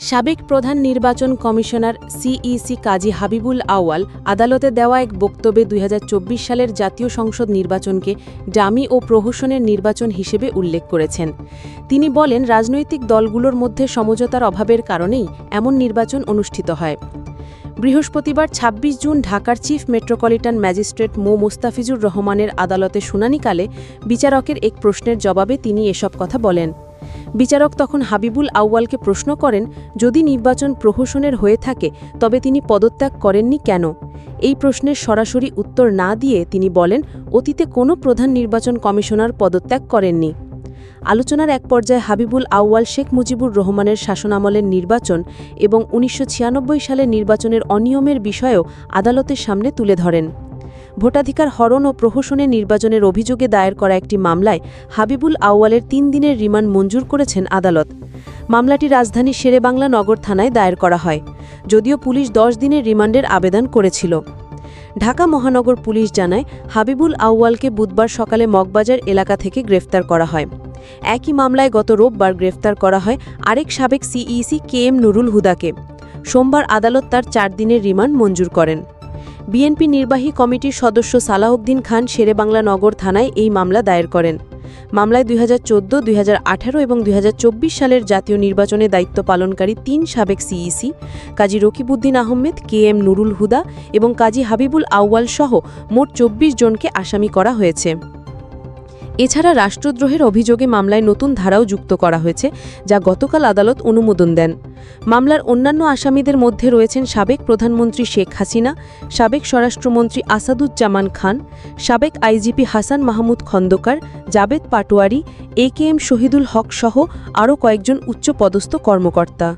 সাবেক প্রধান নির্বাচন কমিশনার সিইসি কাজী হাবিবুল আওয়াল আদালতে দেওয়া এক বক্তব্যে দুই হাজার চব্বিশ সালের জাতীয় সংসদ নির্বাচনকে ডামি ও প্রহসনের নির্বাচন হিসেবে উল্লেখ করেছেন। তিনি বলেন, রাজনৈতিক দলগুলোর মধ্যে সমঝোতার অভাবের কারণেই এমন নির্বাচন অনুষ্ঠিত হয়। বৃহস্পতিবার ২৬ জুন ঢাকার চিফ মেট্রোপলিটন ম্যাজিস্ট্রেট মো. মোস্তাফিজুর রহমানের আদালতে শুনানিকালে বিচারকের এক প্রশ্নের জবাবে তিনি এসব কথা বলেন। বিচারক তখন হাবিবুল আউয়ালকে প্রশ্ন করেন, যদি নির্বাচন প্রহসনের হয়ে থাকে, তবে তিনি পদত্যাগ করেননি কেন? এই প্রশ্নের সরাসরি উত্তর না দিয়ে তিনি বলেন, অতীতে কোনো প্রধান নির্বাচন কমিশনার পদত্যাগ করেননি। আলোচনার এক পর্যায়ে হাবিবুল আউয়াল শেখ মুজিবুর রহমানের শাসনামলের নির্বাচন এবং উনিশশো ছিয়ানব্বই সালের নির্বাচনের অনিয়মের বিষয়েও আদালতের সামনে তুলে ধরেন। ভোটাধিকার হরণ ও প্রহসনের নির্বাচনের অভিযোগে দায়ের করা একটি মামলায় হাবিবুল আউয়ালের তিন দিনের রিমান্ড মঞ্জুর করেছেন আদালত। মামলাটি রাজধানীর শেরেবাংলা নগর থানায় দায়ের করা হয়, যদিও পুলিশ দশ দিনের রিমান্ডের আবেদন করেছিল। ঢাকা মহানগর পুলিশ জানায়, হাবিবুল আউয়ালকে বুধবার সকালে মগবাজার এলাকা থেকে গ্রেফতার করা হয়। একই মামলায় গত রোববার গ্রেফতার করা হয় আরেক সাবেক সিইসি কে এম নুরুল হুদাকে। সোমবার আদালত তার চার দিনের রিমান্ড মঞ্জুর করেন। বিএনপি নির্বাহী কমিটির সদস্য সালাহউদ্দিন খান শেরেবাংলা নগর থানায় এই মামলা দায়ের করেন। মামলায় দুই হাজার চোদ্দ, দুই এবং দুই হাজার চব্বিশ সালের জাতীয় নির্বাচনে দায়িত্ব পালনকারী তিন সাবেক CEC, Kazi Rakibuddin Ahmed K M Nurul Huda এবং কাজী হাবিবুল আউয়াল সহ মোট চব্বিশ জনকে আসামি করা হয়েছে। এছাড়া রাষ্ট্রদ্রোহের অভিযোগে মামলায় নতুন ধারাও যুক্ত করা হয়েছে, যা গতকাল আদালত অনুমোদন দেন। মামলার অন্যান্য আসামিদের মধ্যে রয়েছেন সাবেক প্রধানমন্ত্রী শেখ হাসিনা, সাবেক স্বরাষ্ট্রমন্ত্রী আসাদুজ্জামান খান, সাবেক IGP Hasan Mahmud Khandaker, Jabed Patwari, A K M Shahidul Haque সহ আরও কয়েকজন উচ্চপদস্থ কর্মকর্তা।